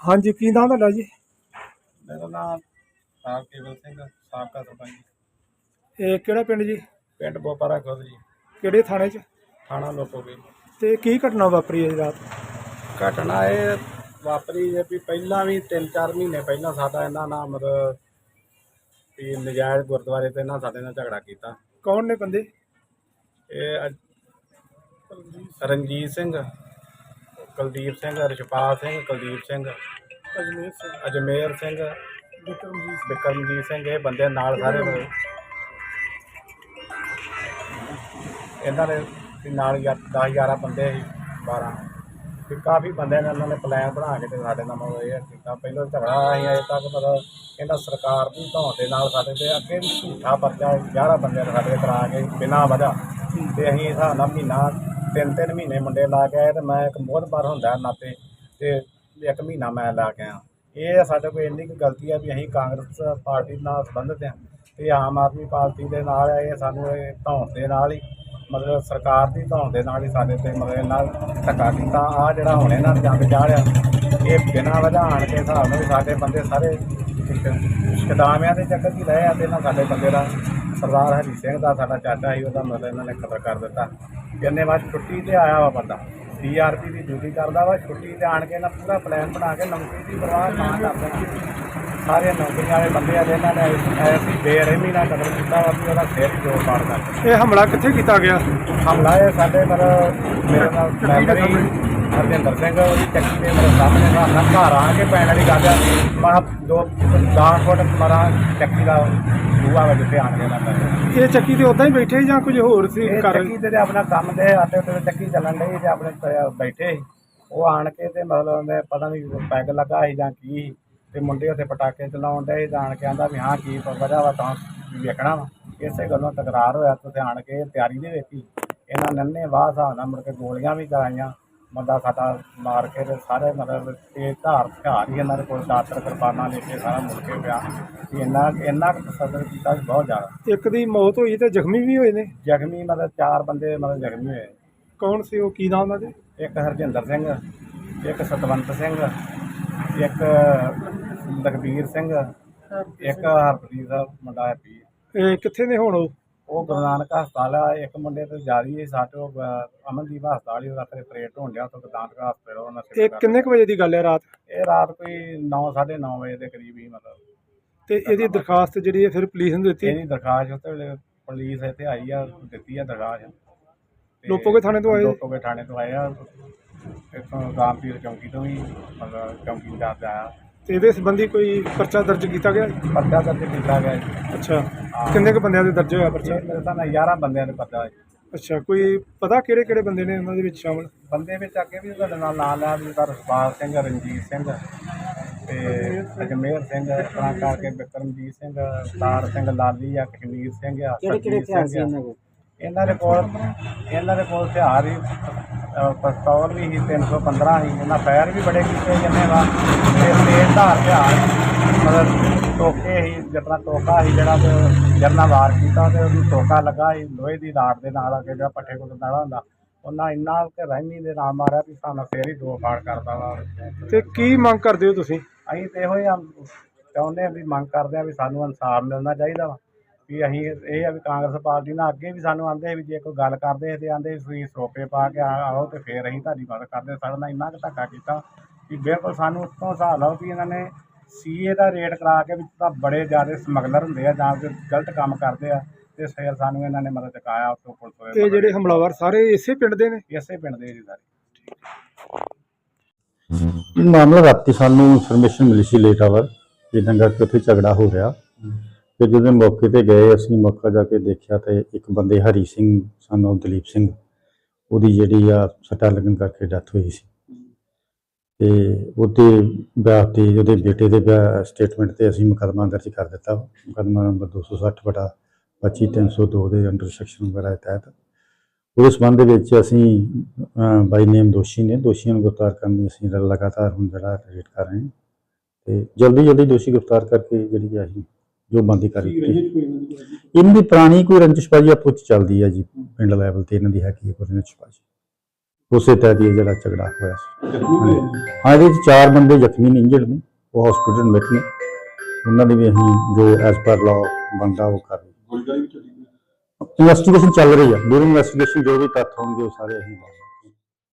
ਹਾਂਜੀ ਕੀ ਨਾਮ ਤੁਹਾਡਾ ਜੀ? ਮੇਰਾ ਨਾਮ ਸਾਹ ਕੇਵਲ ਸਿੰਘ ਸਾਬਕਾ ਸਰਪੰਚ। ਇਹ ਕਿਹੜਾ ਪਿੰਡ ਜੀ? ਪਿੰਡ ਬੋਪਾਰਾ ਖੁਦ ਜੀ। ਕਿਹੜੇ ਥਾਣੇ 'ਚ? ਥਾਣਾ ਲੋਕੋਗੇ ਤੇ ਕੀ ਘਟਨਾ ਵਾਪਰੀ ਹੈ ਰਾਤ? ਘਟਨਾ ਇਹ ਵਾਪਰੀ ਜੇ ਵੀ ਪਹਿਲਾਂ ਵੀ 3-4 ਮਹੀਨੇ ਪਹਿਲਾਂ ਸਾਡਾ ਇਹਨਾਂ ਨਾਲ ਮਤਲਬ ਵੀ ਨਜਾਇਜ਼ ਗੁਰਦੁਆਰੇ ਤੇ ਇਹਨਾਂ ਸਾਡੇ ਨਾਲ ਝਗੜਾ ਕੀਤਾ। ਕੌਣ ਨੇ ਬੰਦੇ? ਇਹ ਅੱਜ ਰਣਜੀਤ ਸਿੰਘ। ਕੁਲਦੀਪ ਸਿੰਘ ਰਿਸ਼ਪਾਲ ਸਿੰਘ ਕੁਲਦੀਪ ਸਿੰਘ ਅਜਮੇਰ ਸਿੰਘ। ਅਜਮੇਰ ਸਿੰਘ ਵਿਕਰਮਜੀਤ ਬਿਕਰਮਜੀਤ ਸਿੰਘ ਇਹ ਬੰਦੇ ਨਾਲ ਸਾਰੇ ਹੋਏ ਇਹਨਾਂ ਦੇ ਵੀ ਨਾਲ 10 11 ਬੰਦੇ ਸੀ 12 ਵੀ ਕਾਫੀ ਬੰਦਿਆਂ ਨੇ ਇਹਨਾਂ ਨੇ ਪਲਾਨ ਬਣਾ ਕੇ ਤੇ ਸਾਡੇ ਨਾਲ ਮਤਲਬ ਇਹ ਕੀਤਾ। ਪਹਿਲਾਂ ਝਗੜਾ ਅਸੀਂ ਅਜੇ ਤੱਕ ਮਤਲਬ ਇਹਨਾਂ ਸਰਕਾਰ ਦੀ ਧੌਣ ਦੇ ਨਾਲ ਸਾਡੇ ਤੇ ਅੱਗੇ ਵੀ ਝੂਠਾ ਪਰਚਾ 11 ਬੰਦੇ ਨੇ ਸਾਡੇ ਤੇ ਕਰਾ ਕੇ ਬਿਨਾਂ ਵਜ੍ਹਾ। ਤੇ ਅਸੀਂ ਹਿਸਾਬ ਨਾਲ ਮਹੀਨਾ ਤਿੰਨ ਤਿੰਨ ਮਹੀਨੇ ਮੁੰਡੇ ਲਾ ਕੇ ਆਏ ਤੇ ਮੈਂ ਇੱਕ ਬਹੁਤ ਵਾਰ ਹੁੰਦਾ ਨਾਤੇ ਤੇ ਇੱਕ ਮਹੀਨਾ ਮੈਂ ਲਾ ਕੇ ਆਇਆ। ਇਹ ਸਾਡੇ ਕੋਲ ਇੰਨੀ ਕੁ ਗਲਤੀ ਹੈ ਵੀ ਅਸੀਂ ਕਾਂਗਰਸ ਪਾਰਟੀ ਨਾਲ ਸੰਬੰਧਿਤ ਹਾਂ ਤੇ ਆਮ ਆਦਮੀ ਪਾਰਟੀ ਦੇ ਨਾਲ ਇਹ ਸਾਨੂੰ ਇਹ ਧੌਣ ਦੇ ਨਾਲ ਹੀ, ਮਤਲਬ ਸਰਕਾਰ ਦੀ ਧੌਣ ਦੇ ਨਾਲ ਹੀ ਸਾਡੇ ਤੇ ਮਤਲਬ ਇਹਨਾਂ ਧੱਕਾ ਕੀਤਾ। ਆ ਜਿਹੜਾ ਹੁਣ ਇਹਨਾਂ ਨੇ ਜੰਗ ਚਾੜਿਆ ਇਹ ਬਿਨਾਂ ਵਜ੍ਹਾ ਕੇ ਹਿਸਾਬ ਨਾਲ ਸਾਡੇ ਬੰਦੇ ਸਾਰੇ ਕਦਾਮਿਆਂ ਦੇ ਚੱਕਰ 'ਚ ਹੀ ਰਹੇ ਆ ਤੇ ਇਹਨਾਂ ਸਾਡੇ ਬੰਦੇ ਦਾ ਸਰਦਾਰ ਹਰੀ ਸਿੰਘ ਦਾ, ਸਾਡਾ ਚਾਚਾ ਸੀ, ਉਹਦਾ ਮਤਲਬ ਇਹਨਾਂ ਨੇ ਕਤਲ ਕਰ ਦਿੱਤਾ। ਬਾਅਦ ਛੁੱਟੀ ਤੇ ਆਇਆ ਵਾ ਬੰਦਾ। ਸੀਆਰਪੀ ਦੀ ਡਿਊਟੀ ਕਰਦਾ ਵਾ ਛੁੱਟੀ ਤੇ ਆਣ ਕੇ ਇਹਨਾਂ ਪੂਰਾ ਪਲਾਨ ਬਣਾ ਕੇ ਨੌਕਰੀ ਦੀ ਪਰਵਾਹ ਨਾ ਕਰਦੇ ਸਾਰੇ ਨੌਕਰੀਆਂ ਵਾਲੇ ਬੰਦੇ ਆ ਜਿਹਨਾਂ ਨੇ ਐਸੀ ਬੇਰਹਿਮੀ ਨਾਲ ਕਤਲ ਕੀਤਾ ਵਾ ਵੀ ਉਹਦਾ ਸਿਰ ਜੋੜ ਪਾੜ ਕਰ ਇਹ ਹਮਲਾ ਕਿੱਥੇ ਕੀਤਾ ਗਿਆ? ਹਮਲਾ ਇਹ ਸਾਡੇ ਮਤਲਬ ਮੇਰੇ ਨਾਲ ਮੈਂਬਰੀ ਹਰਜਿੰਦਰ ਸਿੰਘ ਉਹਦੀ ਚੱਕੀ ਦੇ ਮੇਰੇ ਸਾਹਮਣੇ ਦਾ ਨਾ ਘਰ ਆ ਕੇ ਪੈਣ ਵਾਲੀ ਗੱਲ ਆ। ਮੈਂ ਦੋ 10 ਫੁੱਟ ਮਰਾਂ ਚੱਕੀ ਦਾ ਬੂਆ ਵਿੱਚ ਤੇ ਆਣ ਕੇ ਨਾ ਪੈ ਇਹ ਚੱਕੀ ਤੇ ਉਦਾਂ ਹੀ ਬੈਠੇ ਜਾਂ ਕੁਝ ਹੋਰ ਸੀ ਇਹ ਕਰ ਚੱਕੀ ਤੇ ਆਪਣਾ ਕੰਮ ਦੇ ਆਟੇ ਤੇ ਚੱਕੀ ਚੱਲਣ ਡਈ ਤੇ ਆਪਣੇ ਪ- ਬੈਠੇ ਸੀ। ਉਹ ਆਣ ਕੇ ਤੇ ਮਤਲਬ ਉਹਨੇ ਪਤਾ ਨਹੀਂ ਪੈਗ ਲੱਗਾ ਸੀ ਜਾਂ ਕੀ ਸੀ ਤੇ ਮੁੰਡੇ ਉੱਥੇ ਪਟਾਕੇ ਚਲਾਉਣ ਡਏ ਜਾਣ ਕੇ ਆਂਦਾ ਵੀ ਹਾਂ ਕੀ ਵਜ੍ਹਾ ਵਾ ਤਾਂ ਵੇਖਣਾ ਵਾ। ਇਸੇ ਗੱਲੋਂ ਤਕਰਾਰ ਹੋਇਆ ਤੇ ਉੱਥੇ ਆਣ ਕੇ ਤਿਆਰੀ ਦੇ ਵਿੱਚ ਹੀ ਇਹਨਾਂ ਨੰਨੇ ਵਾਹ ਹਿਸਾਬ ਨਾਲ ਮੁੜ ਕੇ ਗੋਲੀਆਂ ਵੀ ਚਲਾਈਆਂ। ਬੰਦਾ ਸਾਡਾ ਮਾਰ ਕੇ ਤੇ ਸਾਰੇ ਮਤਲਬ ਤੇਜ਼ ਧਾਰ ਹਥਿਆਰ ਹੀ ਇਹਨਾਂ ਦੇ ਕੋਲ ਦਾਤਰ ਕਿਰਪਾਨਾਂ ਲੈ ਕੇ ਸਾਰਾ ਮੁੜ ਕੇ ਪਿਆ। ਵੀ ਇੰਨਾ ਇੰਨਾ ਕੁ ਕੀਤਾ ਵੀ ਬਹੁਤ ਜ਼ਿਆਦਾ। ਇੱਕ ਦੀ ਮੌਤ ਹੋਈ ਤੇ ਜ਼ਖਮੀ ਵੀ ਹੋਏ ਨੇ? ਜ਼ਖਮੀ ਮਤਲਬ ਚਾਰ ਬੰਦੇ ਮਤਲਬ ਜ਼ਖਮੀ ਹੋਏ। ਕੌਣ ਸੀ ਉਹ? ਕੀ ਨਾਮ ਉਹਨਾਂ ਦੇ? ਇੱਕ ਹਰਜਿੰਦਰ ਸਿੰਘ ਇੱਕ ਸਤਵੰਤ ਸਿੰਘ ਇੱਕ ਲਖਬੀਰ ਸਿੰਘ ਇੱਕ ਹਰਪ੍ਰੀਤ ਦਾ ਮੁੰਡਾ ਹੈਪੀ ਇਹ ਕਿੱਥੇ ਨੇ ਹੁਣ ਉਹ? ਉਹ ਗੁਰੂ ਨਾਨਕ ਹਸਪਤਾਲ ਆ ਇੱਕ ਮੁੰਡੇ ਤੇ ਜਾਰੀ ਹੈ ਸਾਡੇ ਉਹ ਅਮਨਦੀਪ ਹਸਪਤਾਲ ਹੀ ਉਹਦਾ ਫਿਰ ਪ੍ਰੇਟ ਹੋਣ ਡਿਆ ਤੋਂ ਨਾਨਕ ਹਸਪਤਾਲ ਉਹਨਾਂ ਇਹ ਕਿੰਨੇ ਕੁ ਵਜੇ ਦੀ ਗੱਲ ਹੈ ਰਾਤ? ਇਹ ਰਾਤ ਕੋਈ 9:30 ਵਜੇ ਦੇ ਕਰੀਬ ਹੀ ਮਤਲਬ। ਤੇ ਇਹਦੀ ਦਰਖਾਸਤ ਜਿਹੜੀ ਹੈ ਫਿਰ ਪੁਲਿਸ ਨੂੰ ਦਿੱਤੀ? ਇਹਦੀ ਦਰਖਾਸਤ ਉੱਤੇ ਵੇਲੇ ਪੁਲਿਸ ਇੱਥੇ ਆਈ ਆ ਦਿੱਤੀ ਆ ਦਰਖਾਸਤ। ਤੇ ਲੋਪੋਗੇ ਥਾਣੇ ਤੋਂ ਆਏ? ਲੋਪੋਗੇ ਥਾਣੇ ਤੋਂ ਆਏ ਆ। ਇੱਥੋਂ ਰਾਮਪੀਰ ਚੌਂਕੀ ਤੋਂ ਵੀ ਮਤਲਬ ਚੌਂਕੀ ਦਾ ਆਇਆ। ਤੇ ਇਹਦੇ ਸੰਬੰਧੀ ਕੋਈ ਪਰਚਾ ਦਰਜ ਕੀਤਾ ਗਿਆ? ਪਰਚਾ ਦਰਜ ਕੀਤਾ ਗਿਆ ਜੀ। ਅੱਛਾ। ਕਿੰਨੇ ਕੁ ਬੰਦਿਆਂ ਦੇ ਦਰਜ ਹੋਇਆ ਪਰਚਾ? ਇਹ ਮੇਰੇ ਤਾਂ 11 ਬੰਦਿਆਂ ਦੇ ਪਰਚਾ ਹੈ ਅੱਛਾ ਕੋਈ ਪਤਾ ਕਿਹੜੇ ਕਿਹੜੇ ਬੰਦੇ ਨੇ ਉਹਨਾਂ ਦੇ ਵਿੱਚ ਸ਼ਾਮਲ? ਬੰਦੇ ਵਿੱਚ ਅੱਗੇ ਵੀ ਤੁਹਾਡੇ ਨਾਲ ਨਾਂ ਲਿਆ ਵੀ ਤਾਂ ਰਸਪਾਲ ਸਿੰਘ ਰਣਜੀਤ ਸਿੰਘ ਤੇ ਅਜਮੇਰ ਸਿੰਘ ਇਸ ਤਰ੍ਹਾਂ ਕਰਕੇ ਬਿਕਰਮਜੀਤ ਸਿੰਘ ਸਤਾਰ ਸਿੰਘ ਲਾਲੀ ਆ ਕਸ਼ਮੀਰ ਸਿੰਘ ਆ ਕਿਹੜੇ ਕਿਹੜੇ ਹਥਿਆਰ ਸੀ ਇਹਨਾਂ ਕੋਲ? ਇਹਨਾਂ ਦੇ ਕੋਲ ਇਹਨਾਂ ਦੇ ਕੋਲ ਹਥਿਆਰ ਹੀ ਅ, ਪਿਸਤੌਲ ਵੀ ਸੀ 315 ਸੀ ਇਹਨਾਂ ਫਾਇਰ ਵੀ ਬੜੇ ਕੀਤੇ ਜੰਨੇ ਵਾ ਤੇ ਤੇਜ਼ ਧਾਰ ਹਥਿਆਰ ਮਤਲਬ ਟੋਕੇ ਸੀ ਜਿਤਨਾ ਟੋਕਾ ਸੀ ਜਿਹੜਾ ਤੇ ਜਰਨਾ ਵਾਰ ਕੀਤਾ ਤੇ ਉਹਨੂੰ ਟੋਕਾ ਲੱਗਾ ਸੀ ਲੋਹੇ ਦੀ ਰਾੜ ਦੇ ਨਾਲ ਕੇ ਜਿਹੜਾ ਪੱਠੇ ਕੋਲ ਨਾਲਾ ਹੁੰਦਾ। ਉਹਨਾਂ ਇੰਨਾ ਕਿ ਰਹਿਮੀ ਦੇ ਨਾਲ ਮਾਰਿਆ ਵੀ ਸਾਨੂੰ ਫੇਰ ਹੀ ਦੋ ਫਾੜ ਕਰਦਾ ਵਾ। ਤੇ ਕੀ ਮੰਗ ਕਰਦੇ ਹੋ ਤੁਸੀਂ? ਅਸੀਂ ਤੇ ਇਹੋ ਹੀ ਆ- ਚਾਹੁੰਦੇ ਆ ਵੀ ਮੰਗ ਕਰਦੇ ਆ ਵੀ ਸਾਨੂੰ ਇਨਸਾਫ ਮਿਲਣਾ ਚਾਹੀਦਾ ਵਾ। ਵੀ ਅਸੀਂ ਇਹ ਆ ਵੀ ਕਾਂਗਰਸ ਪਾਰਟੀ ਨਾਲ ਅੱਗੇ ਵੀ ਸਾਨੂੰ ਆਂਦੇ ਵੀ ਜੇ ਕੋਈ ਗੱਲ ਕਰਦੇ ਤੇ ਆਂਦੇ ਤੁਸੀਂ ਸਰੋਪੇ ਪਾ ਕੇ ਆਓ ਤੇ ਫੇਰ ਅਸੀਂ ਤੁਹਾਡੀ ਮਦਦ ਕਰਦੇ। ਸਾਡੇ ਨਾਲ ਇੰਨਾ ਕੁ ਧੱਕਾ ਕੀਤਾ ਵੀ ਬਿਲਕੁਲ ਸਾਨੂੰ ਉੱਤੋਂ ਹਿਸਾਬ ਲਓ ਵੀ ਇਹਨਾਂ ਨੇ ਸੀਏ ਦਾ ਰੇਟ ਕਰਾ ਕੇ ਵੀ ਤਾਂ ਬੜੇ ਜ਼ਿਆਦਾ ਸਮਗਲਰ ਹੁੰਦੇ ਆ ਜਾਂ ਫਿਰ ਗਲਤ ਕੰਮ ਕਰਦੇ ਆ ਤੇ ਫੇਰ ਸਾਨੂੰ ਇਹਨਾਂ ਨੇ ਮਦਦ ਚੁਕਾਇਆ ਉੱਤੋਂ ਪੁਲਿਸ ਇਹ ਜਿਹੜੇ ਹਮਲਾਵਰ ਸਾਰੇ ਇਸੇ ਪਿੰਡ ਦੇ ਨੇ? ਇਸੇ ਪਿੰਡ ਦੇ ਜੀ ਸਾਰੇ। ਇਹ ਮਾਮਲਾ ਰਾਤੀ ਸਾਨੂੰ ਇਨਫੋਰਮੇਸ਼ਨ ਮਿਲੀ ਸੀ ਲੇਟ ਆਵਰ ਕਿ ਨੰਗਾ ਕਿ ਉੱਥੇ ਝਗੜਾ ਹੋ ਰਿਹਾ। ਤੇ ਜਦੋਂ ਮੌਕੇ ਤੇ ਗਏ, ਅਸੀਂ ਮੌਕਾ ਜਾ ਕੇ ਦੇਖਿਆ ਤੇ ਇੱਕ ਬੰਦੇ ਹਰੀ ਸਿੰਘ, ਸਨ ਉਹ ਦਲੀਪ ਸਿੰਘ। ਉਹਦੀ ਜਿਹੜੀ ਆ ਸੱਟਾਂ ਲੱਗਣ ਕਰਕੇ ਡੈਥ ਹੋਈ ਸੀ। ਤੇ ਉਹਦੇ ਵਿਆਹ ਤੇ, ਉਹਦੇ ਬੇਟੇ ਦੇ ਵਿਆਹ ਸਟੇਟਮੈਂਟ ਤੇ ਅਸੀਂ ਮੁਕੱਦਮਾ ਦਰਜ ਕਰ ਦਿੱਤਾ। ਮੁਕੱਦਮਾ ਨੰਬਰ 260 ਬਟਾ 25302 ਦੇ ਅੰਡਰ ਸੈਕਸ਼ਨ ਵਗੈਰਾ ਤਹਿਤ। ਉਹਦੇ ਸੰਬੰਧ ਦੇ ਵਿੱਚ ਅਸੀਂ ਬਾਈ ਨੇਮ ਦੋਸ਼ੀ ਨੇ। ਦੋਸ਼ੀਆਂ ਨੂੰ ਗ੍ਰਿਫਤਾਰ ਕਰਨ ਦੀ ਅਸੀਂ ਲਗਾਤਾਰ ਹੁਣ ਜਿਹੜਾ ਰੇਟ ਕਰ ਰਹੇ ਹਾਂ। ਤੇ ਜਲਦੀ ਜਲਦੀ ਦੋਸ਼ੀ ਗ੍ਰਿਫਤਾਰ ਕਰਕੇ ਜਿਹੜੀ ਆ ਅਸੀਂ ਜੋ ਬੰਦੀ ਕਰ ਰਹੀ ਇਹਨਾਂ ਦੀ ਪੁਰਾਣੀ ਕੋਈ ਰੰਜਿਸ਼ਬਾਜੀ ਆਪੋ ਚ ਚੱਲਦੀ ਹੈ ਜੀ ਪਿੰਡ ਲੈਵਲ ਤੇ ਇਹਨਾਂ ਦੀ ਹੈਗੀ ਹੈ ਕੋਈ ਰੰਜਿਸ਼ਬਾਜੀ ਉਸੇ ਤਹਿਤ ਹੀ ਇਹ ਜਿਹੜਾ ਝਗੜਾ ਹੋਇਆ ਸੀ। ਹਾਂ ਇਹਦੇ ਵਿੱਚ ਚਾਰ ਬੰਦੇ ਜ਼ਖਮੀ ਨੇ ਇੰਜਰਡ ਨੇ ਉਹ ਹਸਪੀਟਲ ਐਡਮਿਟ ਨੇ। ਉਹਨਾਂ ਦੀ ਵੀ ਅਸੀਂ ਜੋ ਐਸ ਪਰ ਲਾਅ ਬਣਦਾ ਉਹ ਕਰ ਰਹੇ। ਇਨਵੈਸਟੀਗੇਸ਼ਨ ਚੱਲ ਰਹੀ ਹੈ। ਡੂਰਿੰਗ ਇਨਵੈਸਟੀਗੇਸ਼ਨ ਜੋ ਵੀ ਤੱਥ ਹੋਣਗੇ ਉਹ ਸਾਰੇ ਅਸੀਂ